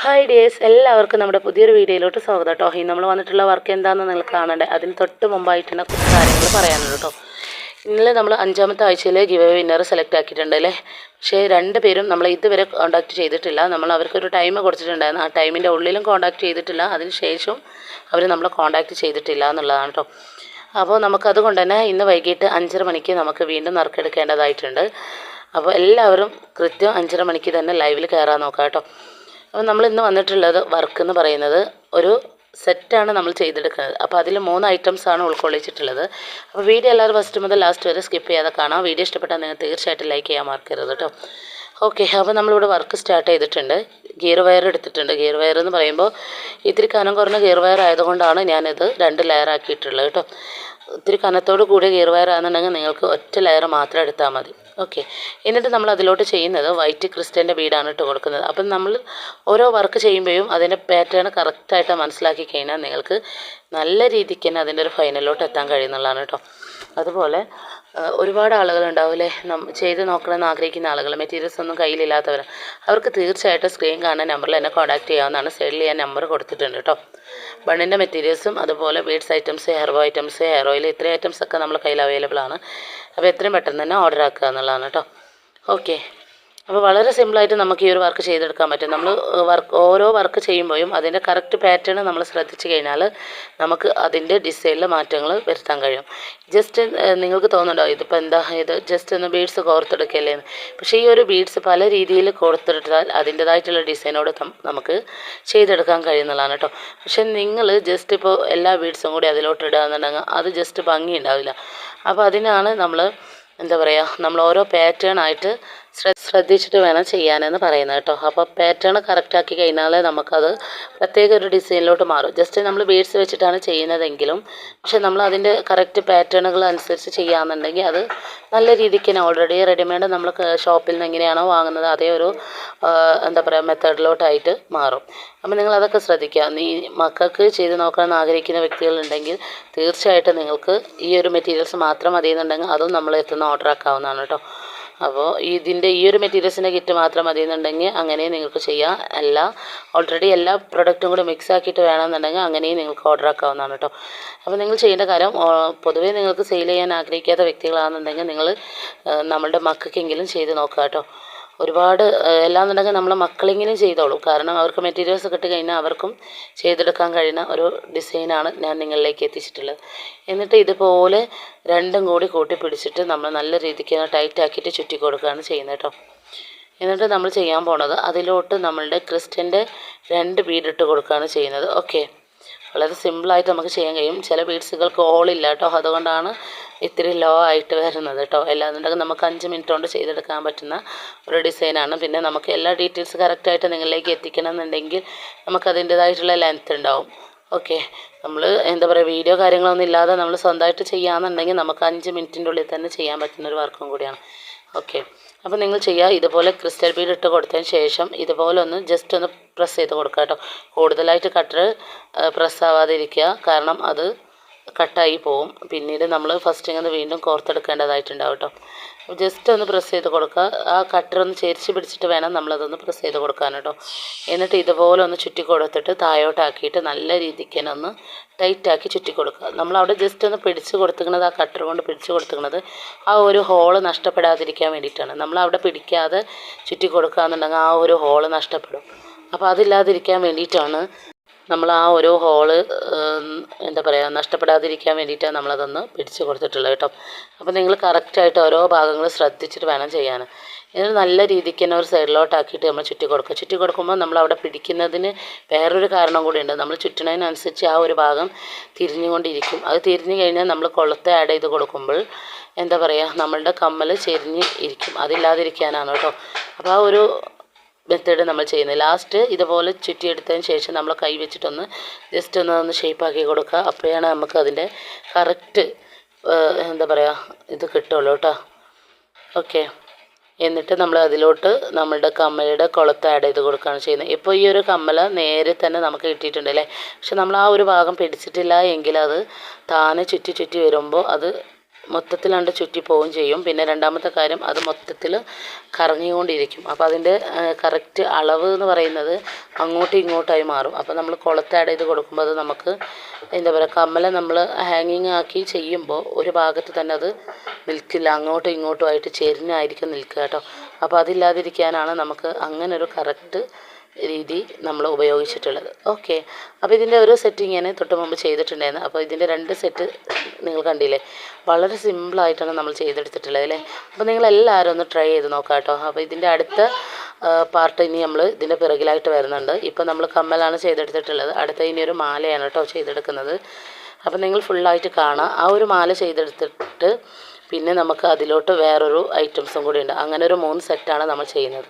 Hi dears എല്ലാവർക്കും നമ്മുടെ പുതിയൊരു വീഡിയോയിലോട്ട് സ്വാഗതം കേട്ടോ ഇന്ന് നമ്മൾ വന്നിട്ടുള്ള വർക്ക് എന്താണെന്ന് നിങ്ങൾ കാണണ്ടേ? അതിന് തൊട്ട് മുമ്പായിട്ട് തന്നെ കുറച്ച് കാര്യങ്ങൾ പറയാനുണ്ട് കേട്ടോ ഇന്നലെ നമ്മൾ അഞ്ചാമത്തെ ആഴ്ചയിൽ ഗിവ് വിന്നർ സെലക്ട് ആക്കിയിട്ടുണ്ട് അല്ലേ? പക്ഷേ രണ്ട് പേരും നമ്മൾ ഇതുവരെ കോൺടാക്ട് ചെയ്തിട്ടില്ല. നമ്മൾ അവർക്കൊരു ടൈം കൊടുത്തിട്ടുണ്ടായിരുന്നു. ആ ടൈമിന്റെ ഉള്ളിലും കോൺടാക്ട് ചെയ്തിട്ടില്ല. അതിന് ശേഷവും അവർ നമ്മളെ കോൺടാക്ട് ചെയ്തിട്ടില്ല എന്നുള്ളതാണ് കേട്ടോ അപ്പോൾ നമുക്കതുകൊണ്ട് തന്നെ ഇന്ന് വൈകിട്ട് അഞ്ചര മണിക്ക് നമുക്ക് വീണ്ടും നറുക്കെടുക്കേണ്ടതായിട്ടുണ്ട്. അപ്പോൾ എല്ലാവരും കൃത്യം അഞ്ചര മണിക്ക് തന്നെ ലൈവിൽ കയറാൻ നോക്കാം കേട്ടോ അപ്പോൾ നമ്മൾ ഇന്ന് വന്നിട്ടുള്ളത് വർക്ക് എന്ന് പറയുന്നത് ഒരു സെറ്റാണ് നമ്മൾ ചെയ്തെടുക്കുന്നത്. അപ്പോൾ അതിൽ മൂന്ന് ഐറ്റംസ് ആണ് ഉൾക്കൊള്ളിച്ചിട്ടുള്ളത്. അപ്പോൾ വീഡിയോ എല്ലാവരും ഫസ്റ്റ് മുതൽ ലാസ്റ്റ് വരെ സ്കിപ്പ് ചെയ്യാതെ കാണാം. വീഡിയോ ഇഷ്ടപ്പെട്ടാൽ നിങ്ങൾ തീർച്ചയായിട്ടും ലൈക്ക് ചെയ്യാൻ മറക്കരുത് കേട്ടോ ഓക്കെ അപ്പോൾ നമ്മളിവിടെ വർക്ക് സ്റ്റാർട്ട് ചെയ്തിട്ടുണ്ട്. ഗിയർ വയർ എടുത്തിട്ടുണ്ട്. ഗിയർ വയർ എന്ന് പറയുമ്പോൾ ഇത്തിരി കനം കുറഞ്ഞ ഗിയർ വയർ ആയതുകൊണ്ടാണ് ഞാനിത് രണ്ട് ലെയർ ആക്കിയിട്ടുള്ളത് കേട്ടോ ഇത്തിരി കനത്തോട് കൂടിയ ഗിയർ വയർ ആണെന്നുണ്ടെങ്കിൽ നിങ്ങൾക്ക് ഒറ്റ ലെയർ മാത്രം എടുത്താൽ മതി. ഓക്കെ എന്നിട്ട് നമ്മൾ അതിലോട്ട് ചെയ്യുന്നത് വൈറ്റ് ക്രിസ്റ്റന്റെ ബീഡാണ് ഇട്ട് കൊടുക്കുന്നത്. അപ്പം നമ്മൾ ഓരോ വർക്ക് ചെയ്യുമ്പോഴും അതിന്റെ പാറ്റേൺ കറക്റ്റായിട്ട് മനസ്സിലാക്കി കഴിഞ്ഞാൽ നിങ്ങൾക്ക് നല്ല രീതിക്ക് തന്നെ അതിന്റെ ഒരു ഫൈനലിലോട്ട് എത്താൻ കഴിയുന്നുള്ളതാണ് കേട്ടോ അതുപോലെ ഒരുപാട് ആളുകളുണ്ടാവില്ലേ നം ചെയ്ത് നോക്കണമെന്ന് ആഗ്രഹിക്കുന്ന ആളുകൾ മെറ്റീരിയൽസ് ഒന്നും കയ്യിലില്ലാത്തവർ. അവർക്ക് തീർച്ചയായിട്ടും സ്ക്രീൻ കാണുന്ന നമ്പറിൽ എന്നെ കോൺടാക്ട് ചെയ്യാവുന്നതാണ്. സൈഡിൽ ഞാൻ നമ്പർ കൊടുത്തിട്ടുണ്ട് കേട്ടോ ബണ്ണിന്റെ മെറ്റീരിയൽസും അതുപോലെ beads items hair items hair oil ഇത്രയും ഐറ്റംസ് ഒക്കെ നമ്മുടെ കയ്യിൽ അവൈലബിൾ ആണ് അപ്പോൾ എത്രയും പെട്ടെന്ന് തന്നെ ഓർഡർ ആക്കുക എന്നുള്ളതാണ് കേട്ടോ. ഓക്കെ. അപ്പോൾ വളരെ സിമ്പിളായിട്ട് നമുക്ക് ഈ ഒരു വർക്ക് ചെയ്തെടുക്കാൻ പറ്റും. നമ്മൾ വർക്ക് ഓരോ വർക്ക് ചെയ്യുമ്പോഴും അതിന്റെ കറക്റ്റ് പാറ്റേൺ നമ്മൾ ശ്രദ്ധിച്ചു കഴിഞ്ഞാൽ നമുക്ക് അതിന്റെ ഡിസൈനിൽ മാറ്റങ്ങൾ വരുത്താൻ കഴിയും. ജസ്റ്റ് നിങ്ങൾക്ക് തോന്നുന്നുണ്ടോ ഇതിപ്പോൾ എന്താ ഇത് ജസ്റ്റ് ഒന്ന് ബീഡ്സ് കോർത്തെടുക്കല്ലേ പക്ഷേ ഈ ഒരു ബീഡ്സ് പല രീതിയിൽ കോർത്തെടുത്താൽ അതിന്റെതായിട്ടുള്ള ഡിസൈനോട് നമുക്ക് ചെയ്തെടുക്കാൻ കഴിയുന്നതാണ് കേട്ടോ. പക്ഷേ നിങ്ങൾ ജസ്റ്റ് ഇപ്പോൾ എല്ലാ ബീഡ്സും കൂടി അതിലോട്ട് ഇടുക എന്നുണ്ടെങ്കിൽ അത് ജസ്റ്റ് ഭംഗി ഉണ്ടാവില്ല. അപ്പോൾ അതിനാണ് നമ്മൾ എന്താ പറയുക നമ്മൾ ഓരോ പാറ്റേൺ ആയിട്ട് ശ്രദ്ധിച്ചിട്ട് വേണം ചെയ്യാനെന്ന് പറയുന്നത് കേട്ടോ. അപ്പോൾ പാറ്റേൺ കറക്റ്റാക്കി കഴിഞ്ഞാൽ നമുക്കത് പ്രത്യേക ഒരു ഡിസൈനിലോട്ട് മാറും. ജസ്റ്റ് നമ്മൾ ബീഡ്സ് വെച്ചിട്ടാണ് ചെയ്യുന്നതെങ്കിലും പക്ഷെ നമ്മൾ അതിന്റെ കറക്റ്റ് പാറ്റേണുകൾ അനുസരിച്ച് ചെയ്യാമെന്നുണ്ടെങ്കിൽ അത് നല്ല രീതിക്ക് തന്നെ ഓൾറെഡി റെഡിമെയ്ഡ് നമ്മൾ ഷോപ്പിൽ നിന്ന് എങ്ങനെയാണോ വാങ്ങുന്നത് അതേ ഒരു എന്താ പറയുക മെത്തേഡിലോട്ടായിട്ട് മാറും. അപ്പോൾ നിങ്ങൾ അതൊക്കെ ശ്രദ്ധിക്കുക. നീ മക്കൾക്ക് ചെയ്ത് നോക്കാൻ ആഗ്രഹിക്കുന്ന വ്യക്തികളുണ്ടെങ്കിൽ തീർച്ചയായിട്ടും നിങ്ങൾക്ക് ഈ ഒരു മെറ്റീരിയൽസ് മാത്രം മതി എന്നുണ്ടെങ്കിൽ അതും നമ്മൾ എത്തുന്ന ഓർഡർ ആക്കാവുന്നതാണ് കേട്ടോ. അപ്പോൾ ഇതിന്റെ ഈ ഒരു മെറ്റീരിയൽസിന്റെ കിറ്റ് മാത്രം മതി എന്നുണ്ടെങ്കിൽ അങ്ങനെ നിങ്ങൾക്ക് ചെയ്യാം. അല്ല ഓൾറെഡി എല്ലാ പ്രൊഡക്റ്റും കൂടി മിക്സ് ആക്കിയിട്ട് വേണമെന്നുണ്ടെങ്കിൽ അങ്ങനെയും നിങ്ങൾക്ക് ഓർഡർ ആക്കാവുന്നതാണ് കേട്ടോ. അപ്പോൾ നിങ്ങൾ ചെയ്യേണ്ട കാര്യം പൊതുവേ നിങ്ങൾക്ക് സെയിൽ ചെയ്യാൻ ആഗ്രഹിക്കാത്ത വ്യക്തികളാണെന്നുണ്ടെങ്കിൽ നിങ്ങൾ നമ്മളുടെ മക്കൾക്കെങ്കിലും ചെയ്ത് നോക്കുക കേട്ടോ. ഒരുപാട് എല്ലാം എല്ലാന്നുണ്ടെങ്കിൽ നമ്മളെ മക്കളെങ്കിലും ചെയ്തോളും. കാരണം അവർക്ക് മെറ്റീരിയൽസ് കിട്ടി കഴിഞ്ഞാൽ അവർക്കും ചെയ്തെടുക്കാൻ കഴിയുന്ന ഒരു ഡിസൈനാണ് ഞാൻ നിങ്ങളിലേക്ക് എത്തിച്ചിട്ടുള്ളത്. എന്നിട്ട് ഇതുപോലെ രണ്ടും കൂടി കൂട്ടി പിടിച്ചിട്ട് നമ്മൾ നല്ല രീതിക്ക് ടൈറ്റ് ആക്കിയിട്ട് ചുറ്റി കൊടുക്കുകയാണ് ചെയ്യുന്നത് കേട്ടോ. എന്നിട്ട് നമ്മൾ ചെയ്യാൻ പോണത് അതിലോട്ട് നമ്മളുടെ ക്രിസ്റ്റന്റെ രണ്ട് ബീഡിട്ട് കൊടുക്കുകയാണ് ചെയ്യുന്നത്. ഓക്കെ വളരെ സിമ്പിളായിട്ട് നമുക്ക് ചെയ്യാൻ കഴിയും. ചില ബീഡ്സുകൾക്ക് ഓളില്ല കേട്ടോ അതുകൊണ്ടാണ് ഇത്തിരി ലോ ആയിട്ട് വരുന്നത് കേട്ടോ അല്ലാന്നുണ്ടെങ്കിൽ നമുക്ക് അഞ്ച് മിനിറ്റ് കൊണ്ട് ചെയ്തെടുക്കാൻ പറ്റുന്ന ഒരു ഡിസൈനാണ് പിന്നെ നമുക്ക് എല്ലാ ഡീറ്റെയിൽസ് കറക്റ്റായിട്ട് നിങ്ങളിലേക്ക് എത്തിക്കണം എന്നുണ്ടെങ്കിൽ നമുക്ക് അതിന്റെതായിട്ടുള്ള ലെങ്ത് ഉണ്ടാവും. ഓക്കെ നമ്മൾ എന്താ പറയുക വീഡിയോ കാര്യങ്ങളൊന്നും ഇല്ലാതെ നമ്മൾ സ്വന്തമായിട്ട് ചെയ്യാമെന്നുണ്ടെങ്കിൽ നമുക്ക് അഞ്ച് മിനിറ്റിന്റെ ഉള്ളിൽ തന്നെ ചെയ്യാൻ പറ്റുന്ന ഒരു വർക്കും കൂടിയാണ്. ഓക്കെ അപ്പോൾ നിങ്ങൾ ചെയ്യുക ഇതുപോലെ ക്രിസ്റ്റൽ ബീഡ് ഇട്ട് കൊടുത്തതിന് ശേഷം ഇതുപോലെ ഒന്ന് ജസ്റ്റ് ഒന്ന് പ്രസ് ചെയ്ത് കൊടുക്കുക കേട്ടോ കൂടുതലായിട്ട് കട്ടറ് പ്രസ് ആവാതിരിക്കുക. കാരണം അത് കട്ടായി പോവും. പിന്നീട് നമ്മൾ ഫസ്റ്റ് ഇങ്ങനെ വീണ്ടും കോർത്തെടുക്കേണ്ടതായിട്ടുണ്ടാവും കേട്ടോ ജസ്റ്റ് ഒന്ന് പ്രസ് ചെയ്ത് കൊടുക്കുക. ആ കട്ടർ ഒന്ന് ചേരിച്ച് പിടിച്ചിട്ട് വേണം നമ്മളതൊന്ന് പ്രസ് ചെയ്ത് കൊടുക്കാൻ കേട്ടോ എന്നിട്ട് ഇതുപോലെ ഒന്ന് ചുറ്റി കൊടുത്തിട്ട് താഴോട്ടാക്കിയിട്ട് നല്ല രീതിക്ക് തന്നെ ഒന്ന് ടൈറ്റാക്കി ചുറ്റി കൊടുക്കുക. നമ്മൾ അവിടെ ജസ്റ്റ് ഒന്ന് പിടിച്ച് കൊടുത്തിരിക്കുന്നത് ആ കട്ടർ കൊണ്ട് പിടിച്ച് കൊടുത്തിരിക്കുന്നത് ആ ഒരു ഹോൾ നഷ്ടപ്പെടാതിരിക്കാൻ വേണ്ടിയിട്ടാണ്. നമ്മൾ അവിടെ പിടിക്കാതെ ചുറ്റി കൊടുക്കുക എന്നുണ്ടെങ്കിൽ ആ ഒരു ഹോൾ നഷ്ടപ്പെടും. അപ്പോൾ അതില്ലാതിരിക്കാൻ വേണ്ടിയിട്ടാണ് നമ്മൾ ആ ഓരോ ഹോൾ എന്താ പറയുക നഷ്ടപ്പെടാതിരിക്കാൻ വേണ്ടിയിട്ടാണ് നമ്മളതൊന്ന് പിടിച്ച് കൊടുത്തിട്ടുള്ളത് കേട്ടോ. അപ്പോൾ നിങ്ങൾ കറക്റ്റായിട്ട് ഓരോ ഭാഗങ്ങൾ ശ്രദ്ധിച്ചിട്ട് വേണം ചെയ്യാൻ. ഇത് നല്ല രീതിക്ക് തന്നെ ഒരു സൈഡിലോട്ടാക്കിയിട്ട് നമ്മൾ ചുറ്റി കൊടുക്കുക. ചുറ്റി കൊടുക്കുമ്പോൾ നമ്മൾ അവിടെ പിടിക്കുന്നതിന് വേറൊരു കാരണം കൂടിയുണ്ട് നമ്മൾ ചുറ്റണതിനനുസരിച്ച് ആ ഒരു ഭാഗം തിരിഞ്ഞുകൊണ്ടിരിക്കും. അത് തിരിഞ്ഞു കഴിഞ്ഞാൽ നമ്മൾ കൊളുത്ത് ആഡ് ചെയ്ത് കൊടുക്കുമ്പോൾ എന്താ പറയുക നമ്മളുടെ കമ്മൽ ചെരിഞ്ഞ് ഇരിക്കും. അതില്ലാതിരിക്കാനാണ് കേട്ടോ. അപ്പോൾ ആ ഒരു മെത്തേഡ് നമ്മൾ ചെയ്യുന്നത്. ലാസ്റ്റ് ഇതുപോലെ ചുറ്റിയെടുത്തതിന് ശേഷം നമ്മൾ കൈ വെച്ചിട്ടൊന്ന് ജസ്റ്റ് ഒന്ന് ഒന്ന് ഷേപ്പാക്കി കൊടുക്കുക. അപ്പോഴാണ് നമുക്ക് അതിന്റെ കറക്റ്റ് എന്താ പറയുക ഇത് കിട്ടുള്ളൂ കേട്ടോ. ഓക്കെ എന്നിട്ട് നമ്മൾ അതിലോട്ട് നമ്മളുടെ കമ്മലയുടെ കുളത്ത് ആഡ് ചെയ്ത് കൊടുക്കുകയാണ് ചെയ്യുന്നത്. ഇപ്പോൾ ഈ ഒരു കമ്മല നേരെ തന്നെ നമുക്ക് കിട്ടിയിട്ടുണ്ട് അല്ലേ പക്ഷെ നമ്മൾ ആ ഒരു ഭാഗം പിടിച്ചിട്ടില്ല എങ്കിൽ അത് താനെ ചുറ്റി ചുറ്റി വരുമ്പോൾ അത് മൊത്തത്തിലാണ്ട് ചുറ്റി പോവുകയും ചെയ്യും. പിന്നെ രണ്ടാമത്തെ കാര്യം അത് മൊത്തത്തിൽ കറങ്ങിക്കൊണ്ടിരിക്കും. അപ്പോൾ അതിന്റെ കറക്റ്റ് അളവ് എന്ന് പറയുന്നത് അങ്ങോട്ടും ഇങ്ങോട്ടായി മാറും. അപ്പോൾ നമ്മൾ കുളത്ത് ആഡ് ചെയ്ത് കൊടുക്കുമ്പോൾ അത് നമുക്ക് എന്താ പറയുക കമ്മല നമ്മൾ ഹാങ്ങിങ് ആക്കി ചെയ്യുമ്പോൾ ഒരു ഭാഗത്ത് തന്നെ അത് നിൽക്കില്ല. അങ്ങോട്ടും ഇങ്ങോട്ടും ആയിട്ട് ചെരിഞ്ഞായിരിക്കും നിൽക്കുക കേട്ടോ. അപ്പോൾ അതില്ലാതിരിക്കാനാണ് നമുക്ക് അങ്ങനെ ഒരു കറക്റ്റ് രീതി നമ്മൾ ഉപയോഗിച്ചിട്ടുള്ളത്. ഓക്കെ അപ്പോൾ ഇതിന്റെ ഒരു സെറ്റ് ഞാൻ തൊട്ട് മുമ്പ് ചെയ്തിട്ടുണ്ടായിരുന്നു. അപ്പോൾ ഇതിന്റെ രണ്ട് സെറ്റ് നിങ്ങൾ കണ്ടില്ലേ? വളരെ സിമ്പിളായിട്ടാണ് നമ്മൾ ചെയ്തെടുത്തിട്ടുള്ളത് അല്ലേ? അപ്പോൾ നിങ്ങൾ എല്ലാവരും ഒന്ന് ട്രൈ ചെയ്ത് നോക്കാം കേട്ടോ. അപ്പോൾ ഇതിന്റെ അടുത്ത പാർട്ട് ഇനി നമ്മൾ ഇതിന്റെ പിറകിലായിട്ട് വരുന്നുണ്ട്. ഇപ്പോൾ നമ്മൾ കമ്മലാണ് ചെയ്തെടുത്തിട്ടുള്ളത്. അടുത്ത ഇനി ഒരു മാലയാണ് കേട്ടോ ചെയ്തെടുക്കുന്നത്. അപ്പോൾ നിങ്ങൾ ഫുള്ളായിട്ട് കാണാം. ആ ഒരു മാല ചെയ്തെടുത്തിട്ട് പിന്നെ നമുക്ക് അതിലോട്ട് വേറൊരു ഐറ്റംസും കൂടി ഉണ്ട്. അങ്ങനെ ഒരു മൂന്ന് സെറ്റാണ് നമ്മൾ ചെയ്യുന്നത്.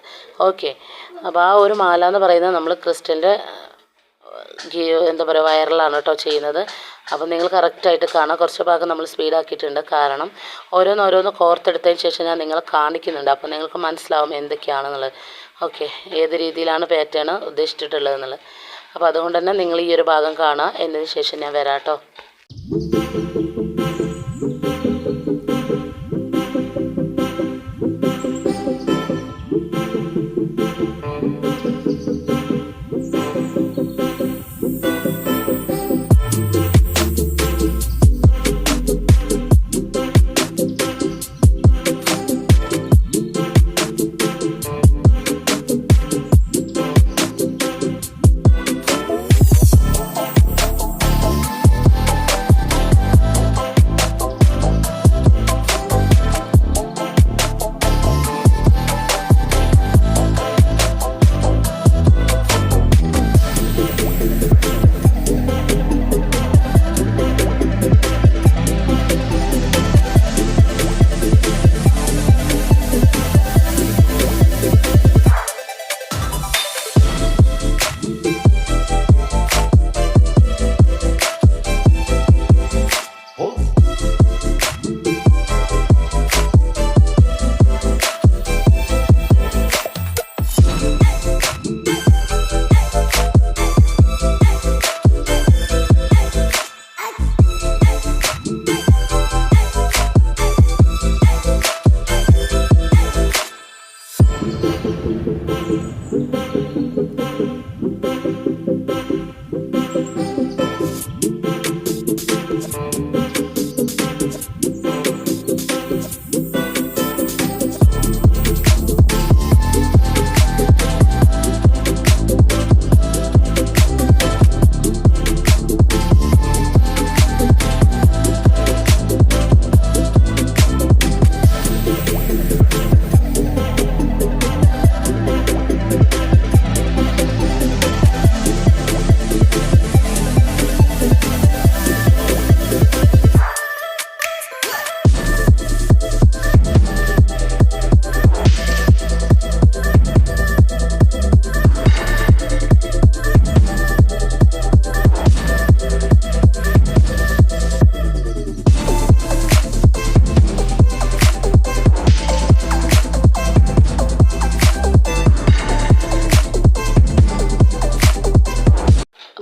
ഓക്കെ. അപ്പോൾ ആ ഒരു മാല എന്ന് പറയുന്നത് നമ്മൾ ക്രിസ്റ്റലിന്റെ എന്താ പറയുക വയറിലാണ് കേട്ടോ ചെയ്യുന്നത്. അപ്പോൾ നിങ്ങൾ കറക്റ്റായിട്ട് കാണാം. കുറച്ച് ഭാഗം നമ്മൾ സ്പീഡാക്കിയിട്ടുണ്ട് കാരണം ഓരോന്നോരോന്ന് കോർത്തെടുത്തതിന് ശേഷം ഞാൻ നിങ്ങളെ കാണിക്കുന്നുണ്ട്. അപ്പോൾ നിങ്ങൾക്ക് മനസ്സിലാവും എന്തൊക്കെയാണെന്നുള്ളത്. ഓക്കെ. ഏത് രീതിയിലാണ് പാറ്റേൺ ഉദ്ദേശിച്ചിട്ടുള്ളത് എന്നുള്ളത്. അപ്പോൾ അതുകൊണ്ട് തന്നെ നിങ്ങൾ ഈ ഒരു ഭാഗം കാണുക. എന്നതിന് ശേഷം ഞാൻ വരാം കേട്ടോ.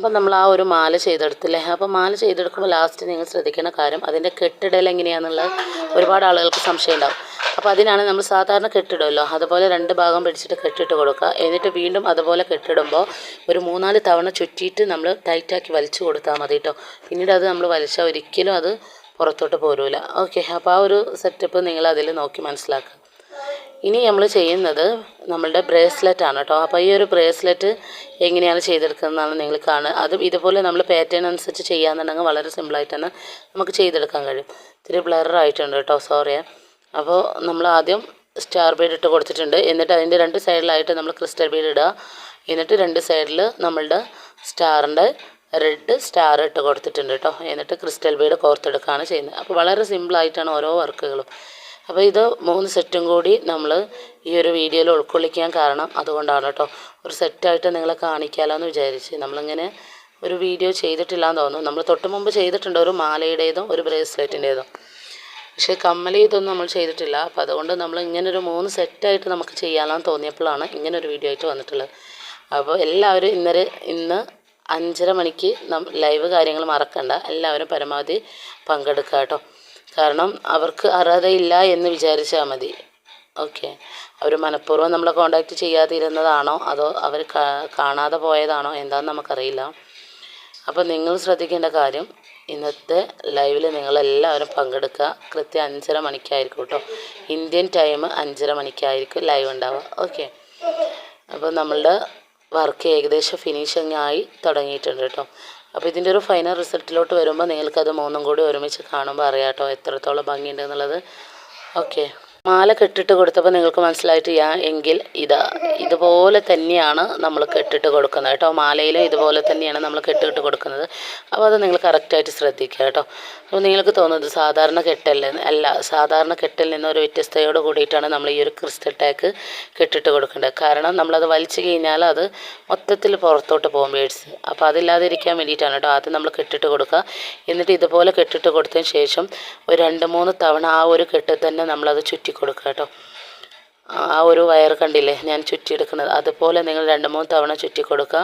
അപ്പം നമ്മൾ ആ ഒരു മാല ചെയ്തെടുത്തില്ലേ? അപ്പോൾ മാല ചെയ്തെടുക്കുമ്പോൾ ലാസ്റ്റ് നിങ്ങൾ ശ്രദ്ധിക്കേണ്ട കാര്യം അതിന്റെ കെട്ടിടൽ എങ്ങനെയാണെന്നുള്ളത് ഒരുപാട് ആളുകൾക്ക് സംശയം ഉണ്ടാവും അപ്പോൾ അതിനാണ് നമ്മൾ സാധാരണ കെട്ടിടുമല്ലോ? അതുപോലെ രണ്ട് ഭാഗം പിടിച്ചിട്ട് കെട്ടിട്ട് കൊടുക്കുക. എന്നിട്ട് വീണ്ടും അതുപോലെ കെട്ടിടുമ്പോൾ ഒരു മൂന്നാൽ തവണ ചുറ്റിയിട്ട് നമ്മൾ ടൈറ്റാക്കി വലിച്ചു കൊടുത്താൽ മതി കേട്ടോ പിന്നീട് അത് നമ്മൾ വലിച്ചാൽ ഒരിക്കലും അത് പുറത്തോട്ട് പോരൂല. ഓക്കെ. അപ്പോൾ ആ ഒരു സെറ്റപ്പ് നിങ്ങൾ അതിൽ നോക്കി മനസ്സിലാക്കുക. ഇനി നമ്മൾ ചെയ്യുന്നത് നമ്മളുടെ ബ്രേസ്ലെറ്റ് ആണ് കേട്ടോ. അപ്പോൾ ഈ ഒരു ബ്രേസ്ലെറ്റ് എങ്ങനെയാണ് ചെയ്തെടുക്കുന്നതെന്നാണ് നിങ്ങൾ കാണുക. അതും ഇതുപോലെ നമ്മൾ പാറ്റേൺ അനുസരിച്ച് ചെയ്യാന്നുണ്ടെങ്കിൽ വളരെ സിമ്പിളായിട്ട് തന്നെ നമുക്ക് ചെയ്തെടുക്കാൻ കഴിയും. ഇത്തിരി ബ്ലർ ആയിട്ടുണ്ട് കേട്ടോ സോറി അപ്പോൾ നമ്മൾ ആദ്യം സ്റ്റാർ ബീഡ് ഇട്ട് കൊടുത്തിട്ടുണ്ട്. എന്നിട്ട് അതിന്റെ രണ്ട് സൈഡിലായിട്ട് നമ്മൾ ക്രിസ്റ്റൽ ബീഡ് ഇടുക. എന്നിട്ട് രണ്ട് സൈഡിൽ നമ്മളുടെ സ്റ്റാറിന്റെ റെഡ് സ്റ്റാർ ഇട്ട് കൊടുത്തിട്ടുണ്ട് കേട്ടോ. എന്നിട്ട് ക്രിസ്റ്റൽ ബീഡ് കോർത്തെടുക്കുകയാണ് ചെയ്യുന്നത്. അപ്പോൾ വളരെ സിമ്പിളായിട്ടാണ് ഓരോ വർക്കുകളും അപ്പോൾ ഇത് മൂന്ന് സെറ്റും കൂടി നമ്മൾ ഈ ഒരു വീഡിയോയിൽ ഉൾക്കൊള്ളിക്കാൻ കാരണം അതുകൊണ്ടാണ് കേട്ടോ ഒരു സെറ്റായിട്ട് നിങ്ങളെ കാണിക്കാമല്ലോ എന്ന് വിചാരിച്ച് നമ്മളിങ്ങനെ ഒരു വീഡിയോ ചെയ്തിട്ടില്ല എന്ന് തോന്നുന്നു. നമ്മൾ തൊട്ട് മുമ്പ് ചെയ്തിട്ടുണ്ട് ഒരു മാലയുടേതും ഒരു ബ്രേസ്ലെറ്റിന്റേതും പക്ഷേ കമ്മലി ഇതൊന്നും നമ്മൾ ചെയ്തിട്ടില്ല. അപ്പോൾ അതുകൊണ്ട് നമ്മൾ ഇങ്ങനൊരു മൂന്ന് സെറ്റായിട്ട് നമുക്ക് ചെയ്യാമെന്ന് തോന്നിയപ്പോഴാണ് ഒരു വീഡിയോ ആയിട്ട് വന്നിട്ടുള്ളത്. അപ്പോൾ എല്ലാവരും ഇന്നലെ ഇന്ന് അഞ്ചര മണിക്ക് നം ലൈവ് കാര്യങ്ങൾ മറക്കണ്ട. എല്ലാവരും പരമാവധി പങ്കെടുക്കുക കേട്ടോ കാരണം അവർക്ക് അർഹതയില്ല എന്ന് വിചാരിച്ചാൽ മതി. ഓക്കെ അവർ മനഃപൂർവം നമ്മളെ കോണ്ടാക്ട് ചെയ്യാതിരുന്നതാണോ? അതോ അവർ കാണാതെ പോയതാണോ? എന്താണെന്ന് നമുക്കറിയില്ല. അപ്പോൾ നിങ്ങൾ ശ്രദ്ധിക്കേണ്ട കാര്യം ഇന്നത്തെ ലൈവിൽ നിങ്ങളെല്ലാവരും പങ്കെടുക്കുക. കൃത്യം അഞ്ചര മണിക്കായിരിക്കും കേട്ടോ. ഇന്ത്യൻ ടൈം അഞ്ചര മണിക്കായിരിക്കും ലൈവ് ഉണ്ടാവുക. ഓക്കെ അപ്പോൾ നമ്മളുടെ വർക്ക് ഏകദേശം ഫിനിഷിങ് ആയി തുടങ്ങിയിട്ടുണ്ട് കേട്ടോ. അപ്പോൾ ഇതിന്റെ ഒരു ഫൈനൽ റിസൾട്ടിലോട്ട് വരുമ്പോൾ നിങ്ങൾക്കത് മൂന്നും കൂടി ഒരുമിച്ച് കാണുമ്പോൾ അറിയാം കേട്ടോ എത്രത്തോളം ഭംഗിയുണ്ട് എന്നുള്ളത്. ഓക്കെ മാല കെട്ടിട്ട് കൊടുത്തപ്പോൾ നിങ്ങൾക്ക് മനസ്സിലായിട്ട് യാ എങ്കിൽ ഇതാ ഇതുപോലെ തന്നെയാണ് നമ്മൾ കെട്ടിട്ട് കൊടുക്കുന്നത് കേട്ടോ. മാലയിൽ ഇതുപോലെ തന്നെയാണ് നമ്മൾ കെട്ടിട്ട് കൊടുക്കുന്നത്. അപ്പോൾ അത് നിങ്ങൾ കറക്റ്റായിട്ട് ശ്രദ്ധിക്കുക കേട്ടോ. അപ്പോൾ നിങ്ങൾക്ക് തോന്നുന്നത് സാധാരണ കെട്ടല്ലേ അല്ല സാധാരണ കെട്ടിൽ നിന്ന് ഒരു വ്യത്യസ്തയോട് കൂടിയിട്ടാണ് നമ്മൾ ഈ ഒരു ക്രിസ്റ്റൽ ടാക്ക് കെട്ടിട്ട് കൊടുക്കേണ്ടത്. കാരണം നമ്മളത് വലിച്ചു കഴിഞ്ഞാൽ അത് മൊത്തത്തിൽ പുറത്തോട്ട് പോകും ബേഡ്സ് അപ്പോൾ അതില്ലാതിരിക്കാൻ വേണ്ടിയിട്ടാണ് കേട്ടോ ആദ്യം നമ്മൾ കെട്ടിട്ട് കൊടുക്കുക. എന്നിട്ട് ഇതുപോലെ കെട്ടിട്ട് കൊടുത്തതിന് ശേഷം ഒരു രണ്ട് മൂന്ന് തവണ ആ ഒരു കെട്ടിൽ തന്നെ നമ്മളത് ചുറ്റി കൊടുക്കുക കേട്ടോ ആ ഒരു വയർ കണ്ടില്ലേ ഞാൻ ചുറ്റിയെടുക്കുന്നത്. അതുപോലെ നിങ്ങൾ രണ്ട് മൂന്ന് തവണ ചുറ്റി കൊടുക്കുക.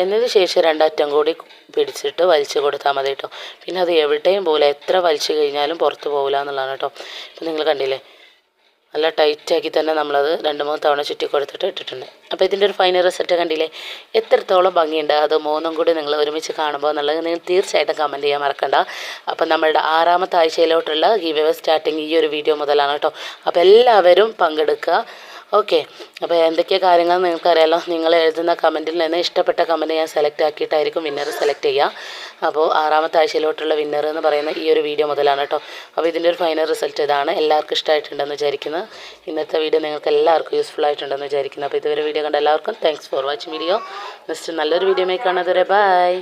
എന്നതിന് ശേഷം രണ്ടറ്റം കൂടി പിടിച്ചിട്ട് വലിച്ചു കൊടുത്താൽ മതി കേട്ടോ. പിന്നെ അത് എവിടെയും പോകില്ല. എത്ര വലിച്ചു കഴിഞ്ഞാലും പുറത്ത് പോകില്ല എന്നുള്ളതാണ് കേട്ടോ. ഇപ്പം നിങ്ങൾ കണ്ടില്ലേ നല്ല ടൈറ്റാക്കി തന്നെ നമ്മളത് രണ്ട് മൂന്ന് തവണ ചുറ്റി കൊടുത്തിട്ട് ഇട്ടിട്ടുണ്ട്. അപ്പോൾ ഇതിന്റെ ഒരു ഫൈനൽ റിസൾട്ട് കണ്ടില്ലേ? എത്രത്തോളം ഭംഗിയുണ്ട്? അത് മൂന്നും കൂടി നിങ്ങൾ ഒരുമിച്ച് കാണുമ്പോൾ എന്നുള്ളത് നിങ്ങൾ തീർച്ചയായിട്ടും കമന്റ് ചെയ്യാൻ മറക്കണ്ട. അപ്പോൾ നമ്മളുടെ ആറാമത്തെ ആഴ്ചയിലോട്ടുള്ള ഗീവ് സ്റ്റാർട്ടിങ് ഈ ഒരു വീഡിയോ മുതലാണ് കേട്ടോ. അപ്പോൾ എല്ലാവരും പങ്കെടുക്കുക. ഓക്കെ അപ്പോൾ എന്തൊക്കെ കാര്യങ്ങൾ നിങ്ങൾക്കറിയാലോ? നിങ്ങൾ എഴുതുന്ന കമന്റിൽ നിന്ന് ഇഷ്ടപ്പെട്ട കമന്റ് ഞാൻ സെലക്ട് ആക്കിയിട്ടായിരിക്കും വിന്നർ സെലക്ട് ചെയ്യുക. അപ്പോൾ ആറാമത്തെ ആഴ്ചയിലോട്ടുള്ള വിന്നർ എന്ന് പറയുന്ന ഈ ഒരു വീഡിയോ മുതലാണ് കേട്ടോ അപ്പോൾ ഇതിന്റെ ഒരു ഫൈനൽ റിസൾട്ട് ഇതാണ്. എല്ലാവർക്കും ഇഷ്ടമായിട്ടുണ്ടെന്ന് വിചാരിക്കുന്നു. ഇന്നത്തെ വീഡിയോ നിങ്ങൾക്ക് എല്ലാവർക്കും യൂസ്ഫുൾ ആയിട്ടുണ്ടെന്ന് വിചാരിക്കുന്നു. അപ്പോൾ ഇതുവരെ വീഡിയോ കണ്ട എല്ലാവർക്കും thanks for watching video next നല്ലൊരു വീഡിയോ കാണാതെ ബൈ